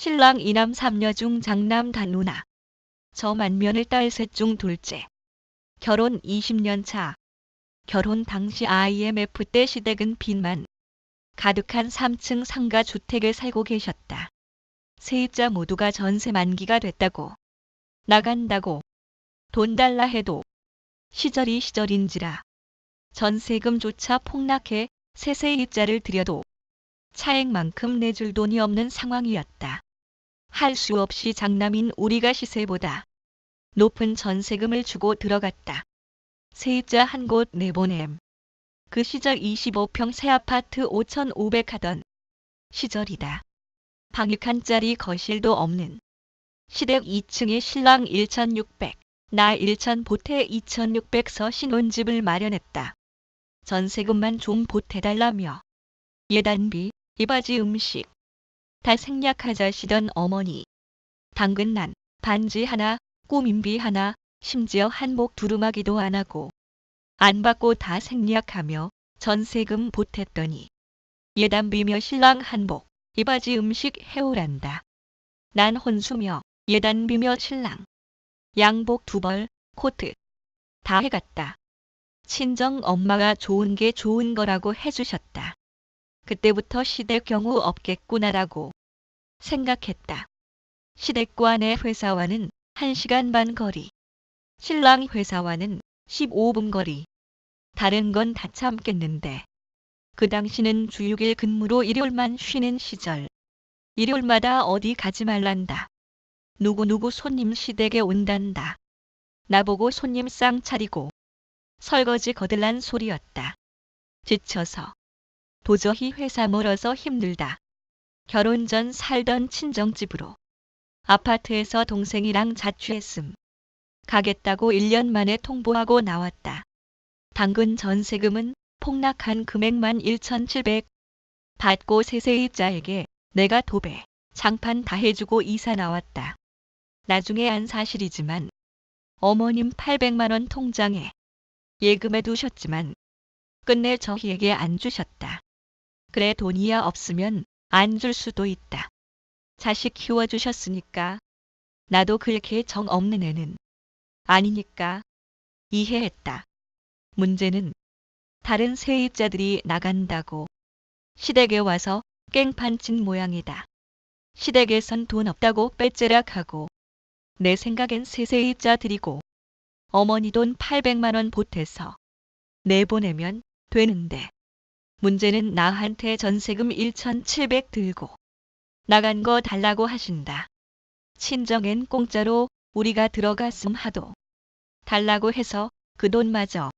신랑 이남 삼녀 중 장남 단누나. 저 만면을 딸 셋 중 둘째. 결혼 20년 차. 결혼 당시 IMF 때 시댁은 빚만 가득한 3층 상가 주택에 살고 계셨다. 세입자 모두가 전세 만기가 됐다고 나간다고 돈 달라 해도 시절이 시절인지라 전세금조차 폭락해 세세입자를 들여도 차액만큼 내줄 돈이 없는 상황이었다. 할 수 없이 장남인 우리가 시세보다 높은 전세금을 주고 들어갔다. 세입자 한 곳 내보냄. 그 시절 25평 새 아파트 5,500 하던 시절이다. 방 1칸짜리 거실도 없는 시댁 2층에 신랑 1,600, 나 1,000 보태 2,600서 신혼집을 마련했다. 전세금만 좀 보태달라며 예단비, 이바지 음식 다 생략하자시던 어머니. 당근 난, 반지 하나, 꾸민비 하나, 심지어 한복 두루마기도 안 하고 안 받고 다 생략하며 전세금 보탰더니 예단비며 신랑 한복, 이바지 음식 해오란다. 난 혼수며 예단비며 신랑 양복 두 벌, 코트 다 해갔다. 친정 엄마가 좋은 게 좋은 거라고 해주셨다. 그때부터 시댁 경우 없겠구나라고 생각했다. 시댁과 내 회사와는 1시간 반 거리. 신랑 회사와는 15분 거리. 다른 건 다 참겠는데. 그 당시는 주 6일 근무로 일요일만 쉬는 시절. 일요일마다 어디 가지 말란다. 누구누구 손님 시댁에 온단다. 나보고 손님 쌍 차리고 설거지 거들란 소리였다. 지쳐서 도저히 회사 멀어서 힘들다. 결혼 전 살던 친정집으로 아파트에서 동생이랑 자취했음. 가겠다고 1년 만에 통보하고 나왔다. 당근 전세금은 폭락한 금액만 1,700 받고 세세입자에게 내가 도배, 장판 다 해주고 이사 나왔다. 나중에 안 사실이지만 어머님 800만 원 통장에 예금해 두셨지만 끝내 저희에게 안 주셨다. 그래 돈이야 없으면 안 줄 수도 있다. 자식 키워주셨으니까 나도 그렇게 정 없는 애는 아니니까 이해했다. 문제는 다른 세입자들이 나간다고 시댁에 와서 깽판 친 모양이다. 시댁에선 돈 없다고 빼째락하고 내 생각엔 세세입자 드리고 어머니 돈 800만 원 보태서 내보내면 되는데 문제는 나한테 전세금 1,700 들고 나간 거 달라고 하신다. 친정엔 공짜로 우리가 들어갔음 하도 달라고 해서 그 돈마저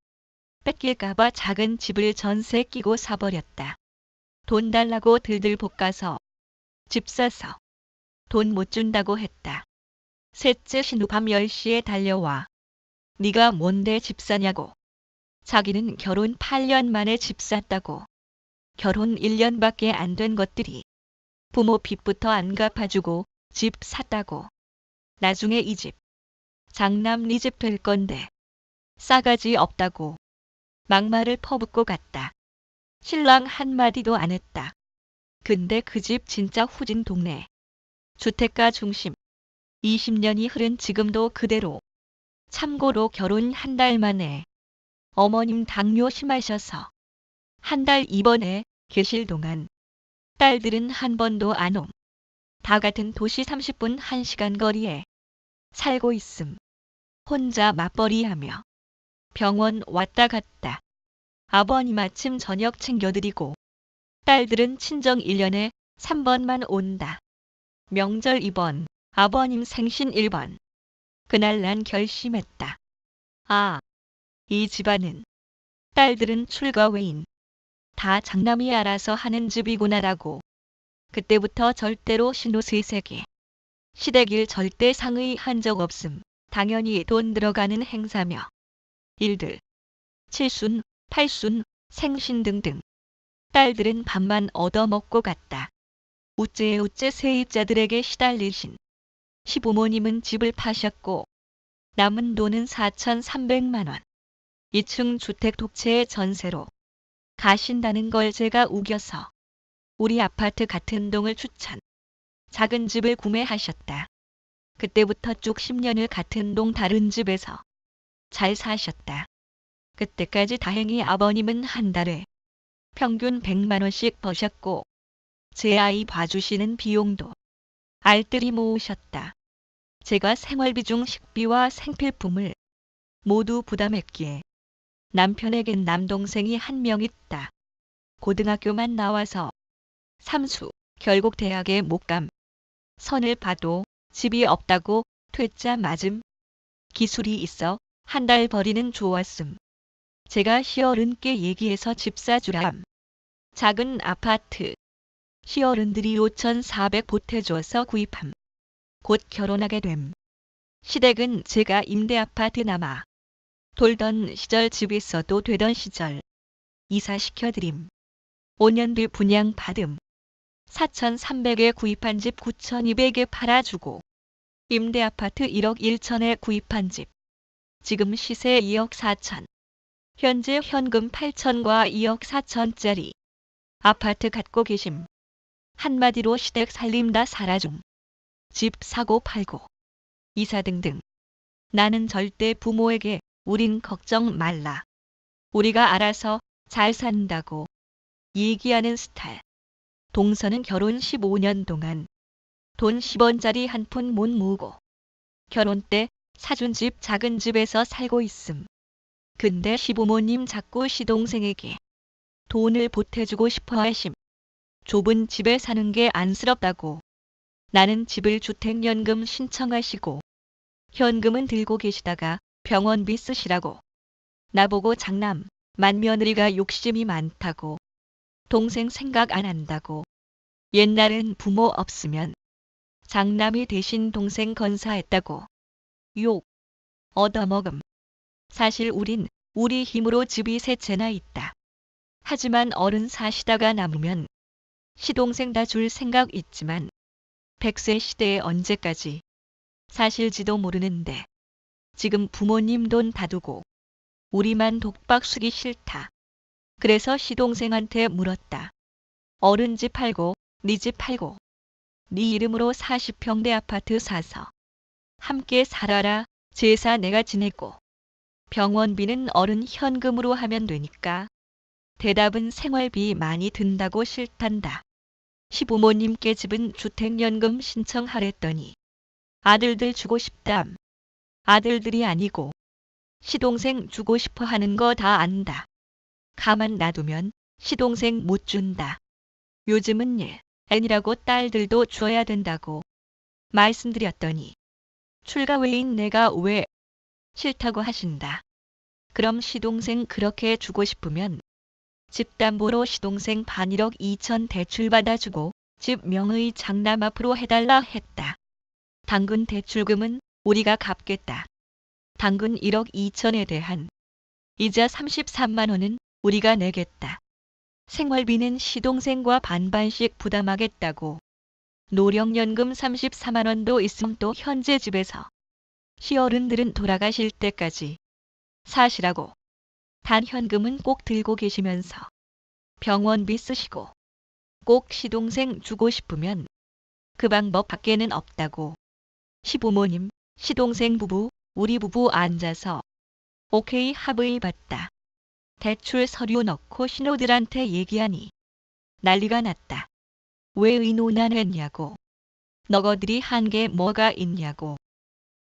뺏길까봐 작은 집을 전세 끼고 사버렸다. 돈 달라고 들들 볶아서 집 사서 돈 못 준다고 했다. 셋째 신우 밤 10시에 달려와. 네가 뭔데 집 사냐고. 자기는 결혼 8년 만에 집 샀다고. 결혼 1년밖에 안 된 것들이 부모 빚부터 안 갚아주고 집 샀다고. 나중에 이 집, 장남 네 집 될 건데 싸가지 없다고 막말을 퍼붓고 갔다. 신랑 한마디도 안 했다. 근데 그 집 진짜 후진 동네. 주택가 중심. 20년이 흐른 지금도 그대로. 참고로 결혼 한 달 만에 어머님 당뇨 심하셔서 한 달 입원해 계실 동안 딸들은 한 번도 안 옴. 다 같은 도시 30분 1시간 거리에 살고 있음. 혼자 맞벌이하며 병원 왔다 갔다. 아버님 아침 저녁 챙겨드리고 딸들은 친정 1년에 3번만 온다. 명절 입원, 아버님 생신 1번. 그날 난 결심했다. 아, 이 집안은 딸들은 출가 외인. 다 장남이 알아서 하는 집이구나라고. 그때부터 절대로 신호세세계. 시댁일 절대 상의 한 적 없음. 당연히 돈 들어가는 행사며. 일들. 칠순, 팔순, 생신 등등. 딸들은 밥만 얻어먹고 갔다. 우째에 우째 세입자들에게 시달리신 시부모님은 집을 파셨고 남은 돈은 4,300만 원. 2층 주택 독채의 전세로 가신다는 걸 제가 우겨서 우리 아파트 같은 동을 추천. 작은 집을 구매하셨다. 그때부터 쭉 10년을 같은 동 다른 집에서 잘 사셨다. 그때까지 다행히 아버님은 한 달에 평균 100만 원씩 버셨고 제 아이 봐주시는 비용도 알뜰히 모으셨다. 제가 생활비 중 식비와 생필품을 모두 부담했기에 남편에겐 남동생이 한 명 있다. 고등학교만 나와서 삼수, 결국 대학에 못 감. 선을 봐도 집이 없다고 퇴짜 맞음. 기술이 있어 한달 벌이는 좋았음. 제가 시어른께 얘기해서 집 사주람. 작은 아파트. 시어른들이 5,400 보태줘서 구입함. 곧 결혼하게 됨. 시댁은 제가 임대 아파트 남아. 돌던 시절 집 있어도 되던 시절. 이사시켜드림. 5년 뒤 분양 받음. 4,300에 구입한 집 9,200에 팔아주고. 임대 아파트 1억 1천에 구입한 집. 지금 시세 2억 4천. 현재 현금 8천과 2억 4천짜리. 아파트 갖고 계심. 한마디로 시댁 살림 다 살아줌. 집 사고 팔고. 이사 등등. 나는 절대 부모에게 우린 걱정 말라. 우리가 알아서 잘 산다고 얘기하는 스타일. 동서는 결혼 15년 동안 돈 10원짜리 한 푼 못 모으고 결혼 때 사준 집 작은 집에서 살고 있음. 근데 시부모님 자꾸 시동생에게 돈을 보태주고 싶어 하심. 좁은 집에 사는 게 안쓰럽다고. 나는 집을 주택연금 신청하시고 현금은 들고 계시다가 병원비 쓰시라고. 나보고 장남, 맏며느리가 욕심이 많다고. 동생 생각 안 한다고. 옛날엔 부모 없으면 장남이 대신 동생 건사했다고. 욕. 얻어먹음. 사실 우린 우리 힘으로 집이 세 채나 있다. 하지만 어른 사시다가 남으면 시동생 다 줄 생각 있지만 백세 시대에 언제까지 사실지도 모르는데 지금 부모님 돈 다두고 우리만 독박 쓰기 싫다. 그래서 시동생한테 물었다. 어른 집 팔고 네 집 팔고 네 이름으로 40평대 아파트 사서 함께 살아라. 제사 내가 지내고 병원비는 어른 현금으로 하면 되니까. 대답은 생활비 많이 든다고 싫단다. 시부모님께 집은 주택연금 신청하랬더니 아들들 주고 싶담. 아들들이 아니고 시동생 주고 싶어 하는 거 다 안다. 가만 놔두면 시동생 못 준다. 요즘은 일, 애니라고 딸들도 줘야 된다고 말씀드렸더니 출가 외인 내가 왜 싫다고 하신다. 그럼 시동생 그렇게 주고 싶으면 집담보로 시동생 반 1억 2천 대출 받아주고 집 명의 장남 앞으로 해달라 했다. 당근 대출금은 우리가 갚겠다. 당근 1억 2천에 대한 이자 33만 원은 우리가 내겠다. 생활비는 시동생과 반반씩 부담하겠다고. 노령연금 34만 원도 있음 또 현재 집에서 시어른들은 돌아가실 때까지 사시라고. 단 현금은 꼭 들고 계시면서 병원비 쓰시고 꼭 시동생 주고 싶으면 그 방법 밖에는 없다고. 시부모님, 시동생 부부, 우리 부부 앉아서 오케이 합의 봤다. 대출 서류 넣고 신호들한테 얘기하니 난리가 났다. 왜 의논안 했냐고. 너거들이 한 게 뭐가 있냐고.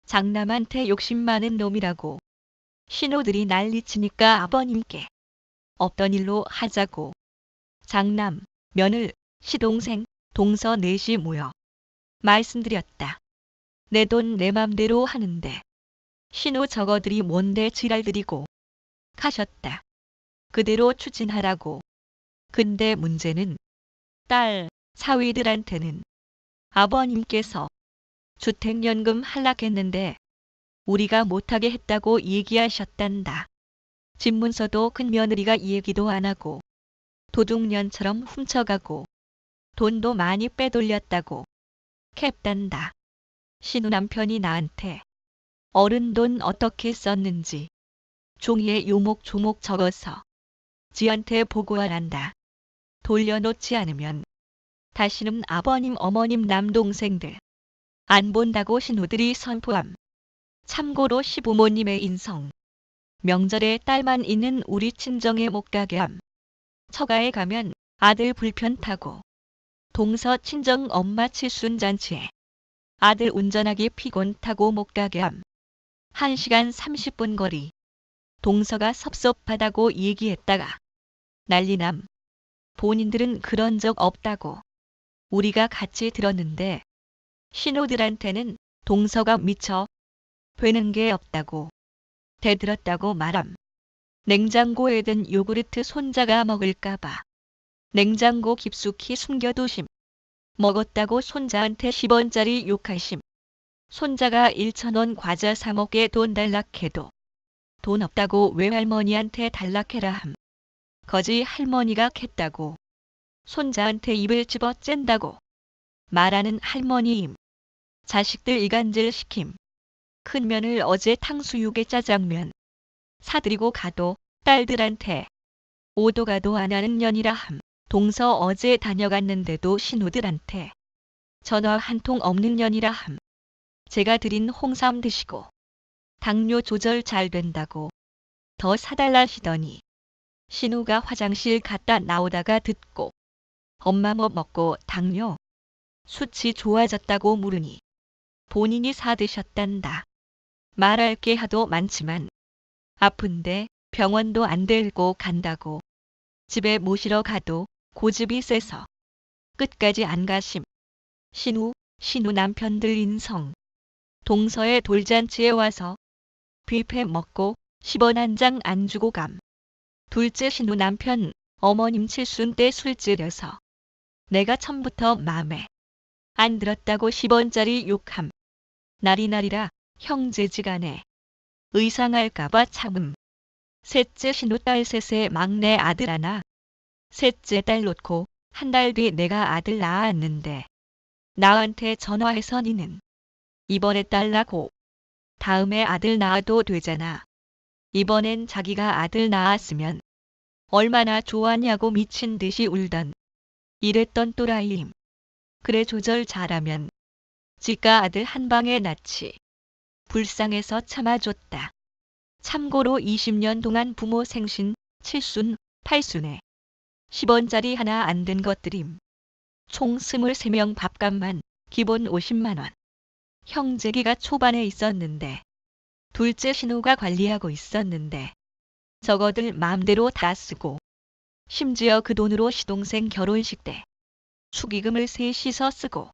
장남한테 욕심 많은 놈이라고. 신호들이 난리치니까 아버님께 없던 일로 하자고. 장남, 며느, 시동생, 동서 넷이 모여 말씀드렸다. 내 돈 내 맘대로 하는데 신호 저거들이 뭔데 지랄들이고 가셨다. 그대로 추진하라고. 근데 문제는 딸, 사위들한테는 아버님께서 주택연금 할락했는데 우리가 못하게 했다고 얘기하셨단다. 집 문서도 큰 며느리가 얘기도 안 하고 도둑년처럼 훔쳐가고 돈도 많이 빼돌렸다고 캡단다. 신우 남편이 나한테 어른 돈 어떻게 썼는지 종이에 요목조목 적어서 지한테 보고하란다. 돌려놓지 않으면 다시는 아버님, 어머님, 남동생들 안 본다고 신우들이 선포함. 참고로 시부모님의 인성. 명절에 딸만 있는 우리 친정에 못 가게 함. 처가에 가면 아들 불편 타고 동서 친정 엄마 칠순 잔치에 아들 운전하기 피곤 타고 못 가게 함. 1시간 30분 거리. 동서가 섭섭하다고 얘기했다가 난리남. 본인들은 그런 적 없다고. 우리가 같이 들었는데 신호들한테는 동서가 미쳐 되는 게 없다고 대들었다고 말함. 냉장고에 든 요구르트 손자가 먹을까봐 냉장고 깊숙이 숨겨두심. 먹었다고 손자한테 10원짜리 욕하심. 손자가 1천원 과자 사 먹게 돈 달락해도 돈 없다고 외할머니한테 달락해라 함. 거지 할머니가 캤다고 손자한테 입을 집어 쨘다고 말하는 할머니임. 자식들 이간질 시킴. 큰 면을 어제 탕수육에 짜장면 사드리고 가도 딸들한테 오도 가도 안 하는 년이라 함. 동서 어제 다녀갔는데도 신우들한테 전화 한 통 없는 년이라 함. 제가 드린 홍삼 드시고 당뇨 조절 잘 된다고 더 사달라 시더니 신우가 화장실 갔다 나오다가 듣고 엄마 뭐 먹고 당뇨 수치 좋아졌다고 물으니 본인이 사드셨단다. 말할 게 하도 많지만 아픈데 병원도 안 데리고 간다고 집에 모시러 가도 고집이 세서 끝까지 안 가심. 신우, 신우 남편들 인성. 동서의 돌잔치에 와서 뷔페 먹고 10원 한 장 안 주고 감. 둘째 신우 남편 어머님 칠순 때술 찌려서 내가 처음부터 맘에 안 들었다고 10원짜리 욕함. 날이 날이라 형제지간에 의상할까봐 참음. 셋째 신우 딸 셋의 막내 아들 하나. 셋째 딸 놓고 한 달 뒤 내가 아들 낳았는데 나한테 전화해서 니는 이번에 딸 낳고 다음에 아들 낳아도 되잖아. 이번엔 자기가 아들 낳았으면 얼마나 좋았냐고 미친 듯이 울던 이랬던 또라이임. 그래 조절 잘하면 지가 아들 한 방에 낳지. 불쌍해서 참아줬다. 참고로 20년 동안 부모 생신 7순, 8순에 10원짜리 하나 안 든 것들임. 총 23명 밥값만 기본 50만원. 형제기가 초반에 있었는데 둘째 신우가 관리하고 있었는데 저거들 마음대로 다 쓰고 심지어 그 돈으로 시동생 결혼식 때 축의금을 셋이서 쓰고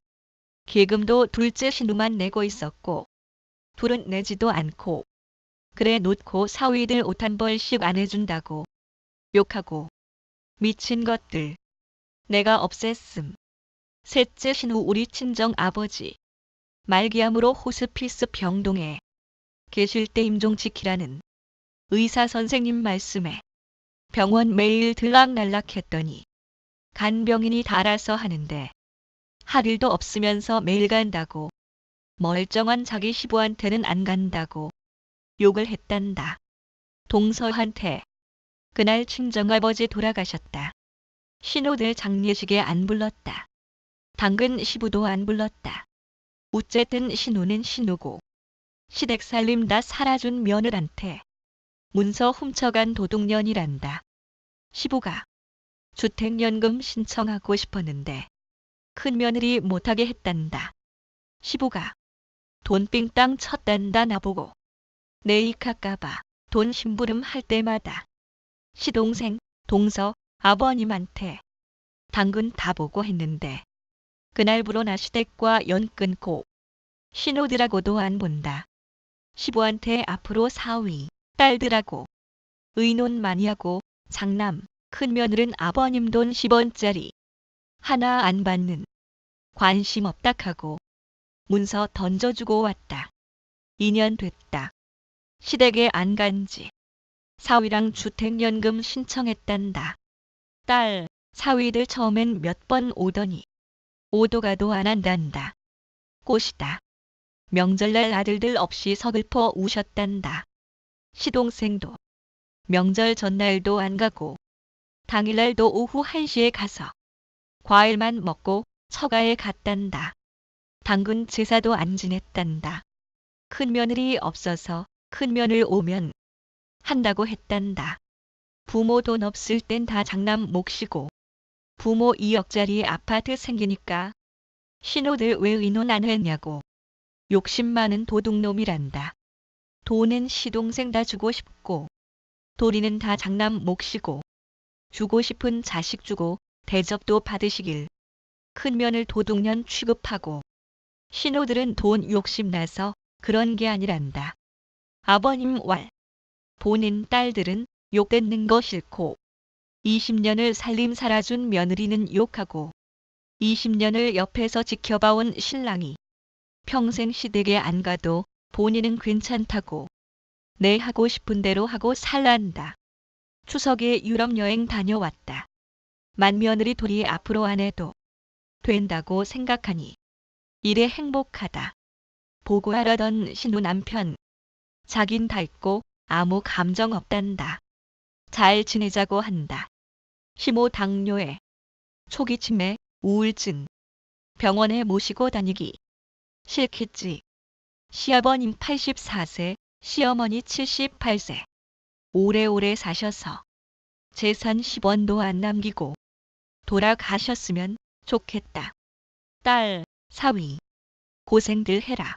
계금도 둘째 신우만 내고 있었고 둘은 내지도 않고 그래 놓고 사위들 옷 한 벌씩 안 해준다고 욕하고 미친 것들. 내가 없앴음. 셋째 신우 우리 친정 아버지. 말기암으로 호스피스 병동에 계실 때 임종 지키라는 의사 선생님 말씀에 병원 매일 들락날락 했더니 간병인이 달아서 하는데 할 일도 없으면서 매일 간다고 멀쩡한 자기 시부한테는 안 간다고 욕을 했단다. 동서한테 그날 친정아버지 돌아가셨다. 신호들 장례식에 안 불렀다. 당근 시부도 안 불렀다. 어쨌든 신우는 신우고 시댁 살림 다 살아준 며느한테 문서 훔쳐간 도둑년이란다. 시부가 주택연금 신청하고 싶었는데 큰 며느리 못하게 했단다. 시부가 돈 삥땅 쳤단다 나보고 내 입할까봐 돈 심부름 할 때마다 시동생, 동서, 아버님한테 당근 다 보고 했는데 그날부로 나 시댁과 연 끊고 신호들하고도 안 본다. 시부한테 앞으로 사위, 딸들하고 의논 많이 하고 장남, 큰 며느른 아버님 돈 10원짜리 하나 안 받는 관심 없다 하고 문서 던져주고 왔다. 2년 됐다. 시댁에 안 간지 사위랑 주택연금 신청했단다. 딸, 사위들 처음엔 몇 번 오더니 오도 가도 안 한단다. 꽃이다. 명절날 아들들 없이 서글퍼 우셨단다. 시동생도 명절 전날도 안 가고 당일날도 오후 1시에 가서 과일만 먹고 처가에 갔단다. 당근 제사도 안 지냈단다. 큰 며느리 없어서 큰 며느리 오면 한다고 했단다. 부모 돈 없을 땐 다 장남 몫이고 부모 2억짜리 아파트 생기니까 신호들 왜 의논 안 했냐고 욕심 많은 도둑놈이란다. 돈은 시동생 다 주고 싶고 도리는 다 장남 몫이고 주고 싶은 자식 주고 대접도 받으시길 큰 며느리 도둑년 취급하고 신호들은 돈 욕심나서 그런 게 아니란다. 아버님 왈 보는 딸들은 욕듣는 거 싫고 20년을 살림 살아준 며느리는 욕하고 20년을 옆에서 지켜봐온 신랑이 평생 시댁에 안 가도 본인은 괜찮다고 내 하고 싶은 대로 하고 살란다. 추석에 유럽 여행 다녀왔다. 맏며느리 돌이 앞으로 안 해도 된다고 생각하니 이래 행복하다. 보고하려던 신우 남편. 자긴 다 있고 아무 감정 없단다. 잘 지내자고 한다. 심호 당뇨에 초기 치매, 우울증. 병원에 모시고 다니기. 싫겠지. 시아버님 84세, 시어머니 78세. 오래오래 사셔서 재산 10원도 안 남기고 돌아가셨으면 좋겠다. 딸, 사위. 고생들 해라.